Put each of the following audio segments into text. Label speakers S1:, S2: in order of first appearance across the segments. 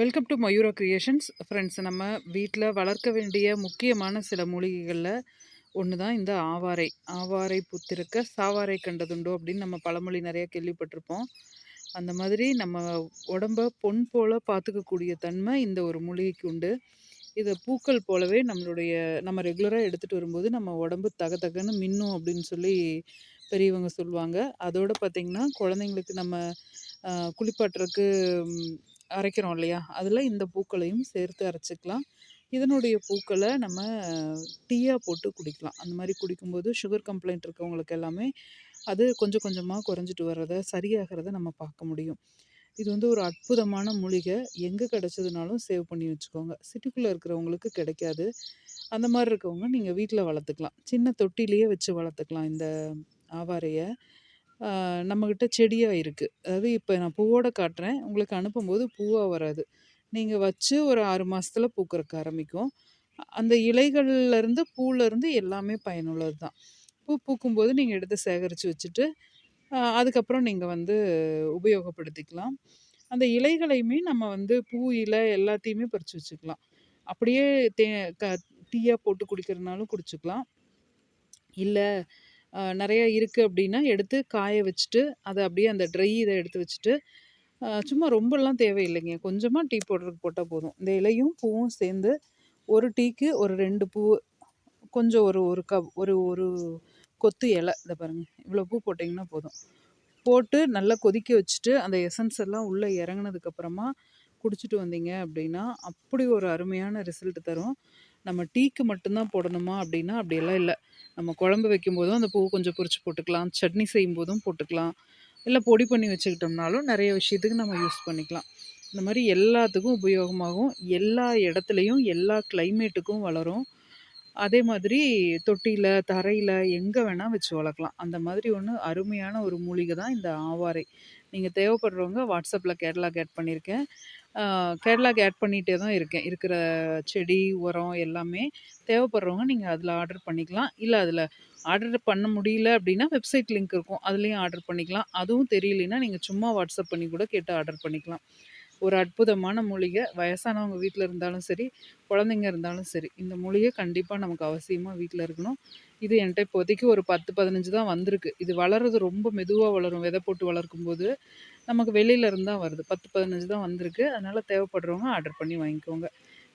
S1: Welcome to Mayura creations friends நம்ம வீட்டில் வளர்க்க வேண்டிய முக்கியமான சில மூலிகைகளில் ஒன்று தான் இந்த ஆவாரை. ஆவாரை புத்திருக்க சாவாரை கண்டதுண்டோ அப்படின்னு நம்ம பழமொழி நிறையா கேள்விப்பட்டிருப்போம். அந்த மாதிரி நம்ம உடம்ப பொன் போல் பார்த்துக்கக்கூடிய தன்மை இந்த ஒரு மூலிகைக்கு உண்டு. இதை பூக்கள் போலவே நம்மளுடைய நம்ம ரெகுலராக எடுத்துகிட்டு வரும்போது நம்ம உடம்பு தக தகன்னு மின்னும் அப்படின்னு சொல்லி பெரியவங்க சொல்லுவாங்க. அதோடு பார்த்திங்கன்னா குழந்தைங்களுக்கு நம்ம குளிப்பாட்டுறதுக்கு அரைக்கிறோம் இல்லையா? அதில் இந்த பூக்களையும் சேர்த்து அரைச்சிக்கலாம். இதனுடைய பூக்களை நம்ம டீயாக போட்டு குடிக்கலாம். அந்த மாதிரி குடிக்கும்போது சுகர் கம்ப்ளைண்ட் இருக்கவங்களுக்கு எல்லாமே அது கொஞ்சம் கொஞ்சமாக குறைஞ்சிட்டு வர்றத சரியாகிறத நம்ம பார்க்க முடியும். இது வந்து ஒரு அற்புதமான மூலிகை. எங்கே கிடச்சதுனாலும் சேவ் பண்ணி வச்சுக்கோங்க. சிட்டிக்குள்ளே இருக்கிறவங்களுக்கு கிடைக்காது. அந்த மாதிரி இருக்கவங்க நீங்கள் வீட்டில் வளர்த்துக்கலாம். சின்ன தொட்டிலேயே வச்சு வளர்த்துக்கலாம் இந்த ஆவாரையை. நம்மக்கிட்ட செடியாக இருக்குது அதாவது இப்போ நான் பூவோட காட்டுறேன். உங்களுக்கு அனுப்பும்போது பூவாக வராது. நீங்கள் வச்சு ஒரு ஆறு மாதத்துல பூக்கறக்கு ஆரம்பிக்கும். அந்த இலைகள்லேருந்து பூலேருந்து எல்லாமே பயனுள்ளது தான். பூ பூக்கும்போது நீங்கள் எடுத்து சேகரித்து வச்சுட்டு அதுக்கப்புறம் நீங்கள் வந்து உபயோகப்படுத்திக்கலாம். அந்த இலைகளையுமே நம்ம வந்து பூ இலை எல்லாத்தையுமே பறித்து வச்சுக்கலாம். அப்படியே தே க டீயாக போட்டு குடிக்கிறதுனாலும் குடிச்சுக்கலாம். இல்லை நிறையா இருக்குது அப்படின்னா எடுத்து காய வச்சுட்டு அதை அப்படியே அந்த ட்ரை இதை எடுத்து வச்சுட்டு சும்மா ரொம்பலாம் தேவையில்லைங்க. கொஞ்சமாக டீ பவுடருக்கு போட்டால் போதும். இந்த இலையும் பூவும் சேர்ந்து ஒரு டீக்கு ஒரு ரெண்டு பூ கொஞ்சம் ஒரு ஒரு கப் ஒரு ஒரு கொத்து இலை இதை பாருங்கள் இவ்வளோ பூ போட்டிங்கன்னா போதும். போட்டு நல்லா கொதிக்க வச்சுட்டு அந்த எசன்ஸ் எல்லாம் உள்ளே இறங்கினதுக்கப்புறமா குடிச்சிட்டு வந்தீங்க அப்படின்னா அப்படி ஒரு அருமையான ரிசல்ட் தரும். நம்ம டீக்கு மட்டும்தான் போடணுமா அப்படின்னா அப்படியெல்லாம் இல்லை. நம்ம குழம்பு வைக்கும்போதும் அந்த பூ கொஞ்சம் பொறிச்சு போட்டுக்கலாம். சட்னி செய்யும் போதும் போட்டுக்கலாம். இல்லை பொடி பண்ணி வச்சுக்கிட்டோம்னாலும் நிறைய விஷயத்துக்கு நம்ம யூஸ் பண்ணிக்கலாம். இந்த மாதிரி எல்லாத்துக்கும் உபயோகமாகும். எல்லா இடத்துலையும் எல்லா கிளைமேட்டுக்கும் வளரும். அதே மாதிரி தொட்டியில் தரையில் எங்கே வேணால் வச்சு வளர்க்கலாம். அந்த மாதிரி ஒன்று அருமையான ஒரு மூலிகை தான் இந்த ஆவாரை. நீங்கள் தேவைப்படுறவங்க வாட்ஸ்அப்பில் கேட்லாக் ஆட் பண்ணியிருக்கேன். கேட்லாக் ஆட் பண்ணிகிட்டே தான் இருக்கேன். இருக்கிற செடி உரம் எல்லாமே தேவைப்படுறவங்க நீங்கள் அதில் ஆர்டர் பண்ணிக்கலாம். இல்லை அதில் ஆர்டர் பண்ண முடியல அப்படின்னா வெப்சைட் லிங்க் இருக்கும். அதுலேயும் ஆர்டர் பண்ணிக்கலாம். அதுவும் தெரியலனா நீங்கள் சும்மா வாட்ஸ்அப் பண்ணி கூட கேட்டு ஆர்டர் பண்ணிக்கலாம். ஒரு அற்புதமான மூலிகை. வயசானவங்க வீட்டில் இருந்தாலும் சரி குழந்தைங்க இருந்தாலும் சரி இந்த மூலிகை கண்டிப்பாக நமக்கு அவசியமாக வீட்டில் இருக்கணும். இது என்கிட்ட இப்போதைக்கு ஒரு பத்து பதினஞ்சு தான் வந்திருக்கு. இது வளர்றது ரொம்ப மெதுவாக வளரும். விதை போட்டு வளர்க்கும் போது நமக்கு வெளியில தான் வருது. பத்து பதினஞ்சு தான் வந்திருக்கு. அதனால் தேவைப்படுறவங்க ஆர்டர் பண்ணி வாங்கிக்கோங்க.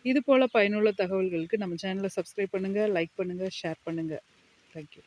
S1: இது போல் பயனுள்ள தகவல்களுக்கு நம்ம சேனலை சப்ஸ்கிரைப் பண்ணுங்கள் லைக் பண்ணுங்கள் ஷேர் பண்ணுங்கள் தேங்க்யூ